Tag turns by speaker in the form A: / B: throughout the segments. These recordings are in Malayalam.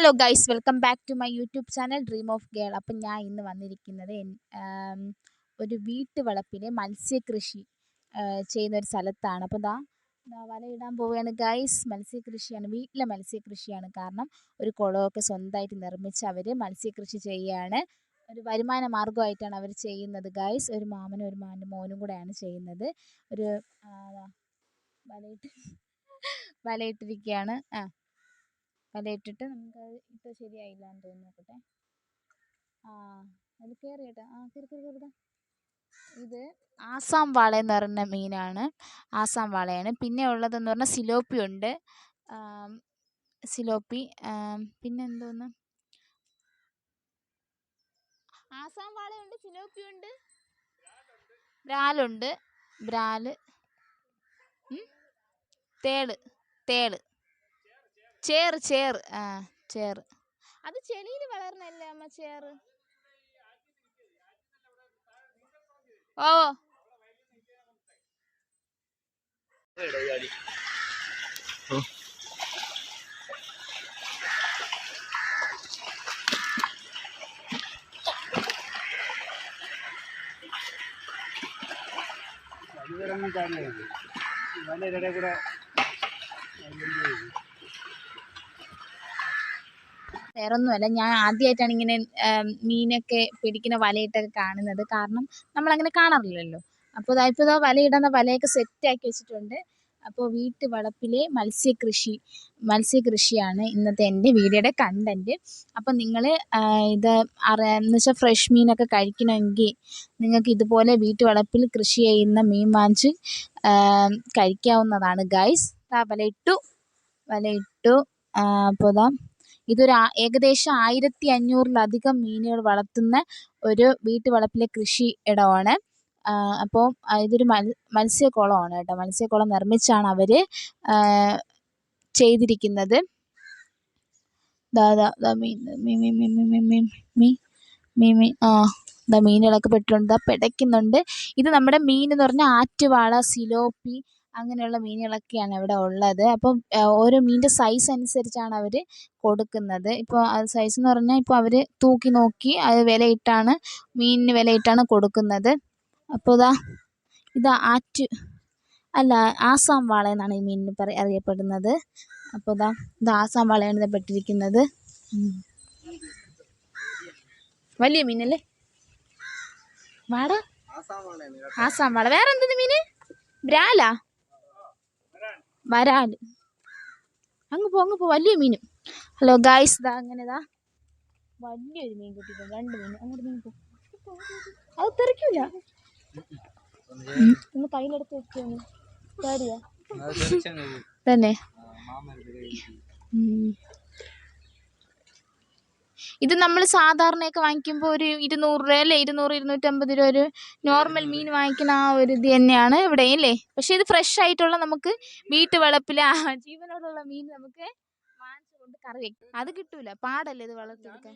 A: Hello guys welcome back to my YouTube channel dream of girl അപ്പം ഞാൻ ഇന്ന് വന്നിരിക്കുന്നത് ഒരു വീട്ടു ഒരു വീട്ടുവളപ്പിലെ മത്സ്യകൃഷി ചെയ്യുന്ന ഒരു സ്ഥലത്താണ്. അപ്പോൾ ദാ ഇടാൻ പോവുകയാണ് ഗൈസ് മത്സ്യകൃഷിയാണ് വീട്ടിലെ മത്സ്യകൃഷിയാണ് കാരണം ഒരു കുളമൊക്കെ സ്വന്തമായിട്ട് നിർമ്മിച്ച് അവർ മത്സ്യകൃഷി ചെയ്യുകയാണ്. ഒരു വരുമാന മാർഗമായിട്ടാണ് അവർ ചെയ്യുന്നത് ഗൈസ് ഒരു മാമനും ഒരു മാമന്റെ മോനും കൂടെയാണ് ചെയ്യുന്നത്. ഒരു വലയിട്ട് വലയിട്ടിരിക്കുകയാണ്. ആ വലയിട്ടിട്ട് നമുക്ക് അത് ഇട്ട് ശരിയായില്ല എന്ന് തോന്നുന്നു. നോക്കട്ടെ. ആ അത് കയറി കേട്ടോ. ആ കയറി കയറി കയറി ഇത് ആസാം വാള എന്ന് പറയുന്ന മീനാണ്. ആസാം വാളയാണ്. പിന്നെ ഉള്ളതെന്ന് പറഞ്ഞാൽ സിലോപ്പി ഉണ്ട്. സിലോപ്പി. പിന്നെ എന്തോന്ന്? ആസാം വാളയുണ്ട് സിലോപ്പി ഉണ്ട്. ബ്രാലുണ്ട്. ബ്രാൽ? തേൾ. തേൾ. ചേറ് ചേറ്. ആ ചേറ്. അത് ചെളിയിൽ വളർന്നല്ലേ അമ്മ ചേറ്? ഓ.
B: അതിവരൊന്നും കാരണം കൂടെ
A: വേറൊന്നുമല്ല. ഞാൻ ആദ്യമായിട്ടാണ് ഇങ്ങനെ മീനൊക്കെ പിടിക്കുന്ന വലയിട്ടൊക്കെ കാണുന്നത്. കാരണം നമ്മൾ അങ്ങനെ കാണാറില്ലല്ലോ. അപ്പോൾ ഇതാ ഇപ്പോൾ ഇതാ വലയിടുന്ന വലയൊക്കെ സെറ്റാക്കി വെച്ചിട്ടുണ്ട്. അപ്പോൾ വീട്ടു വളപ്പിലെ മത്സ്യകൃഷി മത്സ്യകൃഷിയാണ് ഇന്നത്തെ എന്റെ വീഡിയോയുടെ കണ്ടന്റ്. അപ്പോൾ നിങ്ങൾ ഇത് അറിയാ എന്ന് വെച്ചാൽ ഫ്രഷ് മീനൊക്കെ കഴിക്കണമെങ്കിൽ നിങ്ങൾക്ക് ഇതുപോലെ വീട്ടു വളപ്പിൽ കൃഷി ചെയ്യുന്ന മീൻ വാങ്ങിച്ച് കഴിക്കാവുന്നതാണ്. ഗൈസ് വലയിട്ടു വലയിട്ടു അപ്പോൾ ഇതാ ഇതൊരു ഏകദേശം ആയിരത്തി അഞ്ഞൂറിലധികം മീനുകൾ വളർത്തുന്ന ഒരു വീട്ടുവളപ്പിലെ കൃഷി ഇടമാണ് അപ്പോൾ ഇതൊരു മത്സ്യക്കുളമാണ് കേട്ടോ മത്സ്യക്കുളം നിർമ്മിച്ചാണ് അവർ ചെയ്തിരിക്കുന്നത് ആ മീനുകളൊക്കെ പെട്ടിട്ടുണ്ട് പിടയ്ക്കുന്നുണ്ട് ഇത് നമ്മുടെ മീൻ എന്ന് പറഞ്ഞാൽ ആറ്റുവാള സിലോപ്പി അങ്ങനെയുള്ള മീനുകളൊക്കെയാണ് ഇവിടെ ഉള്ളത്. അപ്പം ഓരോ മീനിന്റെ സൈസ് അനുസരിച്ചാണ് അവർ കൊടുക്കുന്നത്. ഇപ്പോൾ അത് സൈസ് എന്ന് പറഞ്ഞാൽ ഇപ്പോൾ അവർ തൂക്കി നോക്കി അത് വിലയിട്ടാണ് മീനിന് വിലയിട്ടാണ് കൊടുക്കുന്നത്. അപ്പോൾ ഇതാ ഇതാ ആറ്റ് അല്ല ആസാം വാള എന്നാണ് ഈ മീനിന് പറ അറിയപ്പെടുന്നത്. അപ്പോൾ ഇതാ ഇത് ആസാം വാളയാണ് പെട്ടിരിക്കുന്നത്. വലിയ മീനല്ലേ? വാട. ആസാം വാള. വേറെ എന്തെന്ന് മീന്? ബ്രാലാ? വരാൽ അങ്ങ് പോ അങ്ങ് പോ. വലിയ മീനും ഹലോ ഗായ്സ് ദാ അങ്ങനെതാ വലിയൊരു മീൻ കിട്ടിയിട്ടുണ്ട്. രണ്ട് മീൻ. അങ്ങോട്ട് മീൻ പോ. അത് തെറിക്കൂല. ഒന്ന് കയ്യിലെടുത്ത് വെച്ചോന്ന് പേടിയാ തന്നെ. ഇത് നമ്മൾ സാധാരണയൊക്കെ വാങ്ങിക്കുമ്പോൾ ഒരു ഇരുന്നൂറ് രൂപ അല്ലേ? ഇരുന്നൂറ് ഇരുന്നൂറ്റമ്പത് രൂപ ഒരു നോർമൽ മീൻ വാങ്ങിക്കുന്ന ആ ഒരു ഇത് തന്നെയാണ് ഇവിടെ അല്ലേ? പക്ഷെ ഇത് ഫ്രഷ് ആയിട്ടുള്ള നമുക്ക് വീട്ടുവളപ്പിലെ ആ ജീവനോടുള്ള മീൻ നമുക്ക് വാങ്ങിച്ചു കൊണ്ട് കറി വയ്ക്കും അത് കിട്ടൂല. പാടല്ലേ ഇത് വളർത്തിയെടുക്കാൻ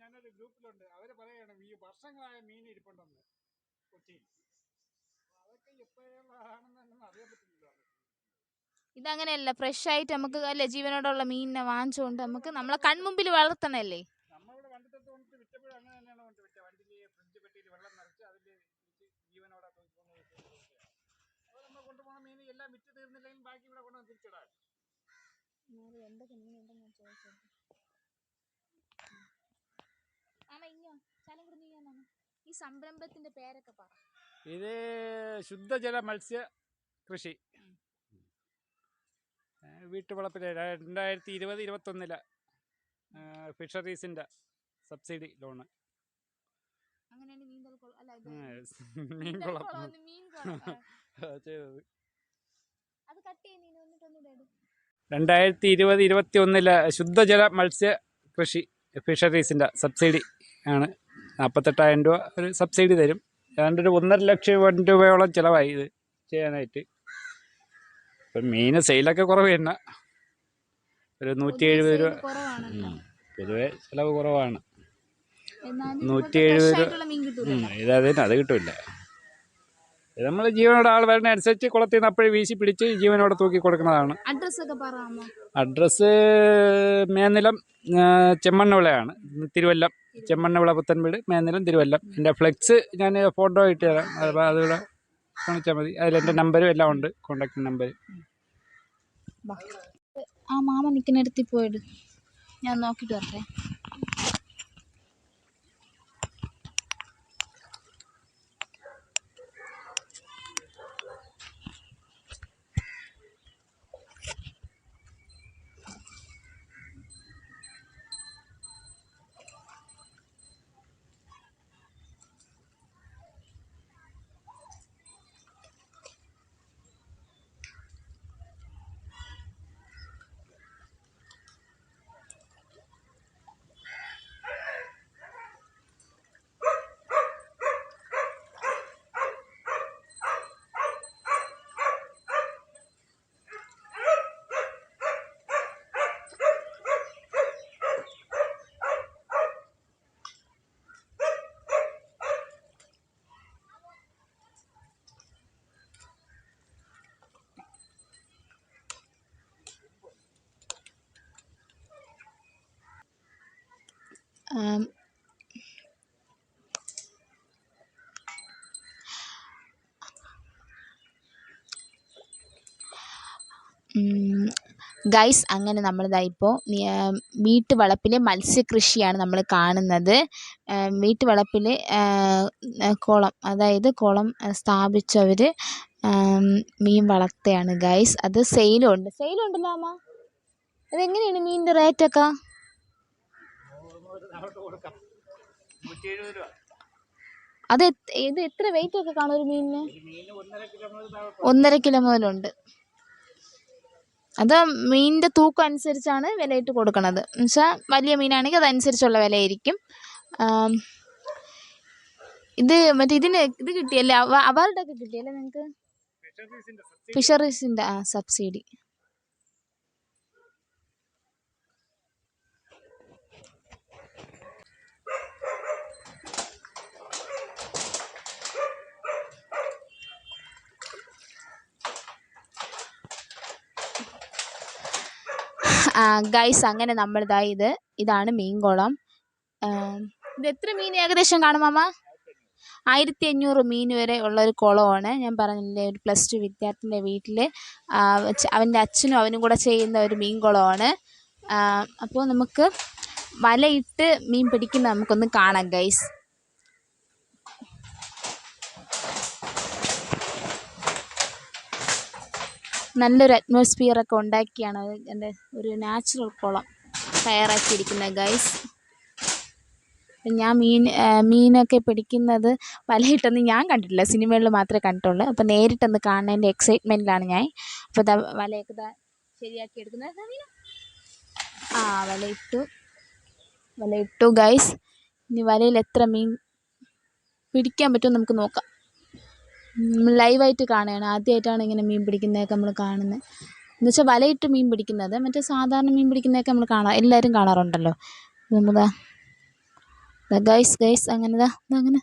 B: ഞാനൊരു ഗ്രൂപ്പിലുണ്ട്. അവർ പറയാണ് ഈ വർഷങ്ങളായ മീൻ ഇരിപ്പുണ്ടെന്ന് കൊച്ചിയിൽ അതൊക്കെ എപ്പോഴുള്ളതാണെന്നൊന്നും അറിയാൻ പറ്റില്ല.
A: ഇതങ്ങനെയല്ല. ഫ്രഷ് ആയിട്ട് നമുക്ക് അല്ലെ ജീവനോടുള്ള മീനിനെ വാങ്ങിച്ചുകൊണ്ട് നമുക്ക് നമ്മളെ കൺമുമ്പിൽ വളർത്തണല്ലേ? ഈ സംരംഭത്തിന്റെ പേരൊക്കെ പറ.
B: ഇത് ശുദ്ധജല മത്സ്യ കൃഷി. വീട്ടുവളപ്പിൽ രണ്ടായിരത്തി ഇരുപത് ഇരുപത്തൊന്നിലെ ഫിഷറീസിന്റെ സബ്സിഡി ലോണ്. രണ്ടായിരത്തി ഇരുപത് ഇരുപത്തി ഒന്നിലെ ശുദ്ധജല മത്സ്യ കൃഷി ഫിഷറീസിന്റെ സബ്സിഡി ആണ്. നാൽപ്പത്തെട്ടായിരം രൂപ ഒരു സബ്സിഡി തരും. ഏതാണ്ട് ഒരു ഒന്നര ലക്ഷം രൂപയോളം ചിലവായി ഇത് ചെയ്യാനായിട്ട്. ഇപ്പം മീൻ സെയിലൊക്കെ കുറവ് തന്നെ ഒരു നൂറ്റി എഴുപത് രൂപ. പൊതുവെ ചിലവ് കുറവാണ്. നൂറ്റി എഴുപത് രൂപ. ഇത് അതിന് അത് കിട്ടില്ല. നമ്മൾ ജീവനോടെ ആൾ വരുന്ന അനുസരിച്ച് കുളത്തിൽ നിന്ന് അപ്പോഴേ വീശി പിടിച്ച് ജീവനോട് തൂക്കി കൊടുക്കുന്നതാണ്. അഡ്രസ്സ് മേനിലം ചെമ്മണ്ണവിളയാണ്. തിരുവല്ലം ചെമ്മണ്ണവിള പുത്തൻവീട് മേനിലം തിരുവല്ലം. എന്റെ ഫ്ലെക്സ് ഞാൻ ഫോട്ടോ ഇട്ട് തരാം. അപ്പോൾ അതിവിടെ കാണിച്ചാൽ മതി. അതിലെന്റെ നമ്പരും എല്ലാം ഉണ്ട്. Contact number.
A: ആ മാമ നിൽക്കുന്നിടത്തിൽ പോയിട് ഞാൻ നോക്കിയിട്ട് വരട്ടെ. ഗൈസ് അങ്ങനെ നമ്മളിതാ ഇപ്പോൾ വീട്ടുവളപ്പിലെ മത്സ്യകൃഷിയാണ് നമ്മൾ കാണുന്നത്. വീട്ടുവളപ്പിൽ കുളം അതായത് കുളം സ്ഥാപിച്ചവർ മീൻ വളർത്തുകയാണ് ഗൈസ് അത് സെയിലും ഉണ്ട് സെയിലും ഉണ്ടല്ലോ അമ്മ അതെങ്ങനെയാണ് മീനിന്റെ റേറ്റൊക്കെ അത് ഇത് എത്ര വെയിറ്റ് ഒക്കെ കാണും ഒരു മീനിന്? ഒന്നര കിലോ മുതലുണ്ട്. അത് മീനിന്റെ തൂക്കം അനുസരിച്ചാണ് വിലയിട്ട് കൊടുക്കുന്നത് എന്നുവെച്ചാൽ വലിയ മീനാണെങ്കിൽ അതനുസരിച്ചുള്ള വിലയായിരിക്കും. ഇത് മറ്റേ ഇതിന് ഇത് കിട്ടിയല്ലേ? അവാർഡൊക്കെ കിട്ടിയല്ലേ നിങ്ങൾക്ക്? ഫിഷറീസിന്റെ ആ സബ്സിഡി ഗൈസ് അങ്ങനെ നമ്മളിതാ ഇത് ഇതാണ് മീൻകുളം ഇത് എത്ര മീൻ ഏകദേശം കാണും മാമ? ആയിരത്തി അഞ്ഞൂറ് മീൻ വരെ ഉള്ള ഒരു കുളമാണ്. ഞാൻ പറഞ്ഞില്ലേ ഒരു പ്ലസ് ടു വിദ്യാർത്ഥിന്റെ വീട്ടിൽ അവന്റെ അച്ഛനും അവനും കൂടെ ചെയ്യുന്ന ഒരു മീൻ കുളമാണ്. അപ്പോൾ നമുക്ക് വലയിട്ട് മീൻ പിടിക്കുന്ന നമുക്കൊന്ന് കാണാം ഗൈസ് നല്ലൊരു അറ്റ്മോസ്ഫിയർ ഒക്കെ ഉണ്ടാക്കിയാണ് എന്റെ ഒരു നാച്ചുറൽ കുളം തയ്യാറാക്കിയിരിക്കുന്നത് ഗൈസ് ഞാൻ മീൻ മീനൊക്കെ പിടിക്കുന്നത് വലയിട്ടൊന്നും ഞാൻ കണ്ടിട്ടില്ല. സിനിമകളിൽ മാത്രമേ കണ്ടിട്ടുള്ളൂ. അപ്പോൾ നേരിട്ടൊന്ന് കാണുന്നതിന്റെ എക്സൈറ്റ്മെന്റിലാണ് ഞാൻ. അപ്പോൾ ഇതാ വലയൊക്കെ ഇതാ ശരിയാക്കി എടുക്കുന്നത്. ആ വലയിട്ടു. വലയിട്ടു ഗൈസ് ഇനി വലയിൽ എത്ര മീൻ പിടിക്കാൻ പറ്റുമോ നമുക്ക് നോക്കാം. ലൈവായിട്ട് കാണുകയാണ്. ആദ്യമായിട്ടാണ് ഇങ്ങനെ മീൻ പിടിക്കുന്നതൊക്കെ നമ്മൾ കാണുന്നത്. എന്ന് വെച്ചാൽ വലയിട്ട് മീൻ പിടിക്കുന്നത് മറ്റേ സാധാരണ മീൻ പിടിക്കുന്നതൊക്കെ നമ്മൾ കാണാം എല്ലാവരും കാണാറുണ്ടല്ലോ. നമ്മുടെ ഗൈസ് ഗൈസ് അങ്ങനെ ദാ അങ്ങനെ.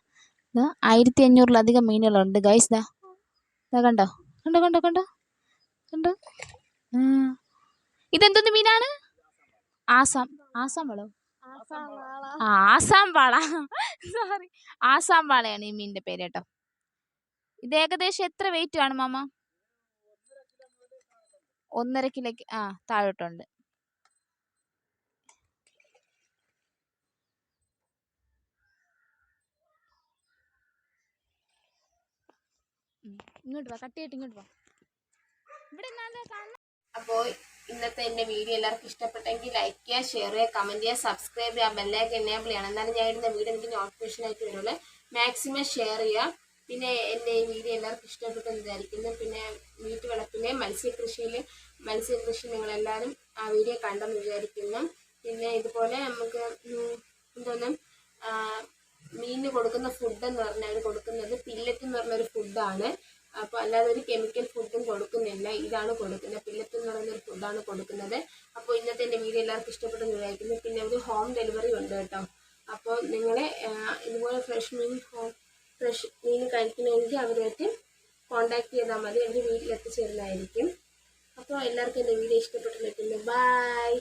A: ദാ ആയിരത്തി അഞ്ഞൂറിലധികം മീനുകളുണ്ട് ഗൈസ് ദാ. ഇതാ കണ്ടോ? കണ്ടോ കണ്ടോ കണ്ടോ? കണ്ടോ? ഇതെന്തൊന്ന് മീനാണ്? ആസാം. ആസാം വളോ. ആസാം വാള. സോറി ആസാം വാളയാണ് ഈ മീനിന്റെ പേര് കേട്ടോ. ഇത് ഏകദേശം എത്ര വെയിറ്റ് ആണ് മാമ? ഒന്നര കിലോക്ക് ആ താഴോട്ടുണ്ട്. ഇങ്ങോട്ട് വാ ഇങ്ങോട്ട് വാ. ഇവിടെ
C: അപ്പോൾ ഇന്നത്തെ എന്റെ വീഡിയോ എല്ലാവർക്കും ഇഷ്ടപ്പെട്ടെങ്കിൽ ലൈക്ക് ചെയ്യുക ഷെയർ ചെയ്യുക കമന്റ് ചെയ്യുക സബ്സ്ക്രൈബ് ചെയ്യുക ബെല്ലൈക്ക് എനേബിൾ ചെയ്യണം. എന്നാലും ഞാൻ ഇടുന്ന വീഡിയോ എനിക്ക് നോട്ടിഫിക്കേഷൻ ആയിട്ട് വരുള്ളൂ. മാക്സിമം ഷെയർ ചെയ്യുക പിന്നെ എന്റെ ഈ വീഡിയോ എല്ലാവർക്കും ഇഷ്ടപ്പെട്ടെന്ന് വിചാരിക്കുന്നു. പിന്നെ വീട്ടുവളപ്പിലെ മത്സ്യകൃഷിയിൽ മത്സ്യകൃഷി നിങ്ങളെല്ലാവരും ആ വീഡിയോ കണ്ടെന്ന് വിചാരിക്കുന്നു. പിന്നെ ഇതുപോലെ നമുക്ക് എന്തോന്നും മീനിന് കൊടുക്കുന്ന ഫുഡ് എന്ന് പറഞ്ഞാൽ കൊടുക്കുന്നത് പില്ലറ്റ് എന്ന് പറഞ്ഞൊരു ഫുഡാണ് അപ്പോൾ അല്ലാതെ ഒരു കെമിക്കൽ ഫുഡും കൊടുക്കുന്നില്ല. ഇതാണ് കൊടുക്കുന്നത്. പില്ലറ്റ് എന്ന് പറയുന്ന ഒരു ഫുഡാണ് കൊടുക്കുന്നത്. അപ്പോൾ ഇന്നത്തെ എന്റെ വീഡിയോ എല്ലാവർക്കും ഇഷ്ടപ്പെട്ടെന്ന് വിചാരിക്കുന്നു. പിന്നെ ഒരു ഹോം ഡെലിവറി ഉണ്ട് കേട്ടോ. അപ്പോൾ നിങ്ങളെ ഇതുപോലെ ഫ്രഷ് മീൻ ഹോം ഫ്രഷ് മീൻ കഴിക്കണമെങ്കിൽ അവരുമായിട്ട് കോണ്ടാക്ട് ചെയ്താൽ മതി. എനിക്ക് വീട്ടിലെത്തിച്ചേരുന്നതായിരിക്കും. അപ്പോൾ എല്ലാവർക്കും എന്റെ വീഡിയോ ഇഷ്ടപ്പെട്ടിട്ടുണ്ട് ബൈ